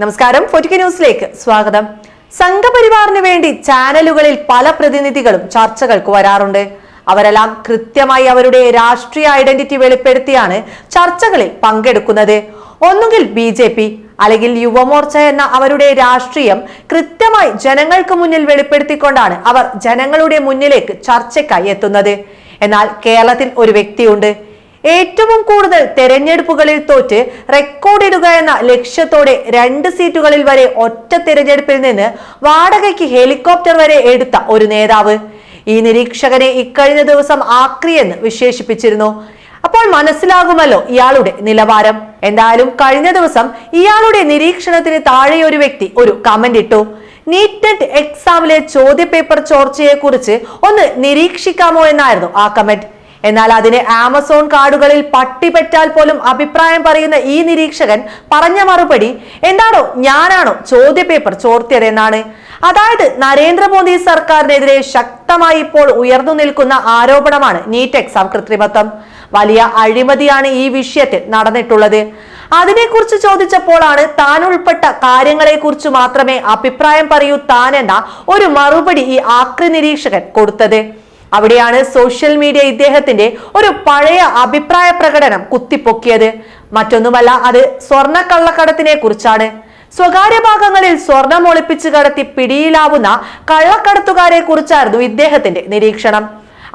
നമസ്കാരം. ഫോർട്ടിക്ക ന്യൂസിലേക്ക് സ്വാഗതം. സംഘപരിവാറിന് വേണ്ടി ചാനലുകളിൽ പല പ്രതിനിധികളും ചർച്ചകൾക്ക് വരാറുണ്ട്. അവരെല്ലാം കൃത്യമായി അവരുടെ രാഷ്ട്രീയ ഐഡന്റിറ്റി വെളിപ്പെടുത്തിയാണ് ചർച്ചകളിൽ പങ്കെടുക്കുന്നത്. ഒന്നുകിൽ ബി ജെ പി അല്ലെങ്കിൽ യുവമോർച്ച എന്ന അവരുടെ രാഷ്ട്രീയം കൃത്യമായി ജനങ്ങൾക്ക് മുന്നിൽ വെളിപ്പെടുത്തിക്കൊണ്ടാണ് അവർ ജനങ്ങളുടെ മുന്നിലേക്ക് ചർച്ചയ്ക്കായി എത്തുന്നത്. എന്നാൽ കേരളത്തിൽ ഒരു വ്യക്തിയുണ്ട്. ഏറ്റവും കൂടുതൽ തെരഞ്ഞെടുപ്പുകളിൽ തോറ്റ് റെക്കോർഡിടുക എന്ന ലക്ഷ്യത്തോടെ രണ്ട് സീറ്റുകളിൽ വരെ ഒറ്റ തെരഞ്ഞെടുപ്പിൽ നിന്ന് വാടകയ്ക്ക് ഹെലികോപ്റ്റർ വരെ എടുത്ത ഒരു നേതാവ്. ഈ നിരീക്ഷകനെ ഇക്കഴിഞ്ഞ ദിവസം ആക്രി എന്ന് വിശേഷിപ്പിച്ചിരുന്നു. അപ്പോൾ മനസ്സിലാകുമല്ലോ ഇയാളുടെ നിലവാരം. എന്തായാലും കഴിഞ്ഞ ദിവസം ഇയാളുടെ നിരീക്ഷണത്തിന് താഴെ ഒരു വ്യക്തി ഒരു കമന്റ് ഇട്ടു. നീറ്റ് എക്സാമിലെ ചോദ്യപേപ്പർ ചോർച്ചയെ കുറിച്ച് ഒന്ന് നിരീക്ഷിക്കാമോ? എന്നായിരുന്നു ആ കമന്റ് എന്നാൽ അതിന് ആമസോൺ കാർഡുകളിൽ പട്ടി പോലും അഭിപ്രായം പറയുന്ന ഈ നിരീക്ഷകൻ പറഞ്ഞ മറുപടി എന്താണോ ഞാനാണോ ചോദ്യപേപ്പർ ചോർത്തിയതെന്നാണ്. അതായത് നരേന്ദ്രമോദി സർക്കാരിനെതിരെ ശക്തമായി ഇപ്പോൾ ഉയർന്നു നിൽക്കുന്ന ആരോപണമാണ് നീറ്റ് എക്സാം കൃത്രിമത്വം. വലിയ അഴിമതിയാണ് ഈ വിഷയത്തിൽ നടന്നിട്ടുള്ളത്. അതിനെക്കുറിച്ച് ചോദിച്ചപ്പോഴാണ് താൻ ഉൾപ്പെട്ട കാര്യങ്ങളെക്കുറിച്ച് മാത്രമേ അഭിപ്രായം പറയൂ താൻ എന്ന ഒരു മറുപടി ഈ ആക്രി നിരീക്ഷകൻ കൊടുത്തത്. അവിടെയാണ് സോഷ്യൽ മീഡിയ ഇദ്ദേഹത്തിന്റെ ഒരു പഴയ അഭിപ്രായ പ്രകടനം കുത്തിപ്പൊക്കിയത്. മറ്റൊന്നുമല്ല അത് സ്വർണ കള്ളക്കടത്തിനെ കുറിച്ചാണ്. സ്വകാര്യ ഭാഗങ്ങളിൽ സ്വർണം ഒളിപ്പിച്ച് കടത്തി പിടിയിലാവുന്ന കള്ളക്കടത്തുകാരെ കുറിച്ചായിരുന്നു ഇദ്ദേഹത്തിന്റെ നിരീക്ഷണം.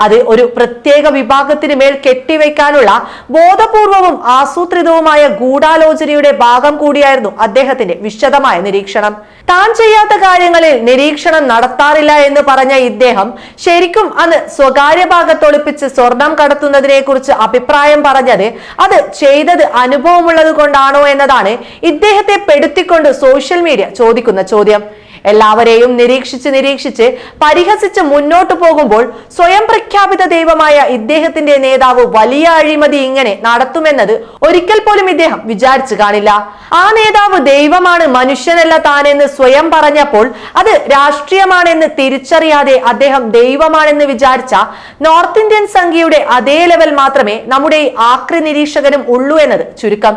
അത് ഒരു പ്രത്യേക വിഭാഗത്തിന് മേൽ കെട്ടിവെക്കാനുള്ള ബോധപൂർവവും ആസൂത്രിതവുമായ ഗൂഢാലോചനയുടെ ഭാഗം കൂടിയായിരുന്നു അദ്ദേഹത്തിന്റെ വിശദമായ നിരീക്ഷണം. താൻ ചെയ്യാത്ത കാര്യങ്ങളിൽ നിരീക്ഷണം നടത്താറില്ല എന്ന് പറഞ്ഞ ഇദ്ദേഹം ശരിക്കും അന്ന് സ്വകാര്യ ഭാഗത്തൊളിപ്പിച്ച് സ്വർണം കടത്തുന്നതിനെ കുറിച്ച് അഭിപ്രായം പറഞ്ഞത് അത് ചെയ്തത് അനുഭവമുള്ളത് കൊണ്ടാണോ എന്നതാണ് ഇദ്ദേഹത്തെ പെടുത്തിക്കൊണ്ട് സോഷ്യൽ മീഡിയ ചോദിക്കുന്ന ചോദ്യം. എല്ലാവരെയും നിരീക്ഷിച്ച് നിരീക്ഷിച്ച് പരിഹസിച്ച് മുന്നോട്ടു പോകുമ്പോൾ സ്വയം പ്രഖ്യാപിത ദൈവമായ ഇദ്ദേഹത്തിന്റെ നേതാവ് വലിയ അഴിമതി ഇങ്ങനെ നടത്തുമെന്നത് ഒരിക്കൽ പോലും ഇദ്ദേഹം വിചാരിച്ചു കാണില്ല. ആ നേതാവ് ദൈവമാണ് മനുഷ്യനല്ല താനെന്ന് സ്വയം പറഞ്ഞപ്പോൾ അത് രാഷ്ട്രീയമാണെന്ന് തിരിച്ചറിയാതെ അദ്ദേഹം ദൈവമാണെന്ന് വിചാരിച്ച നോർത്ത് ഇന്ത്യൻ സംഖ്യയുടെ അതേ ലെവൽ മാത്രമേ നമ്മുടെ ആക്രി നിരീക്ഷകനും ഉള്ളൂ എന്നത് ചുരുക്കം.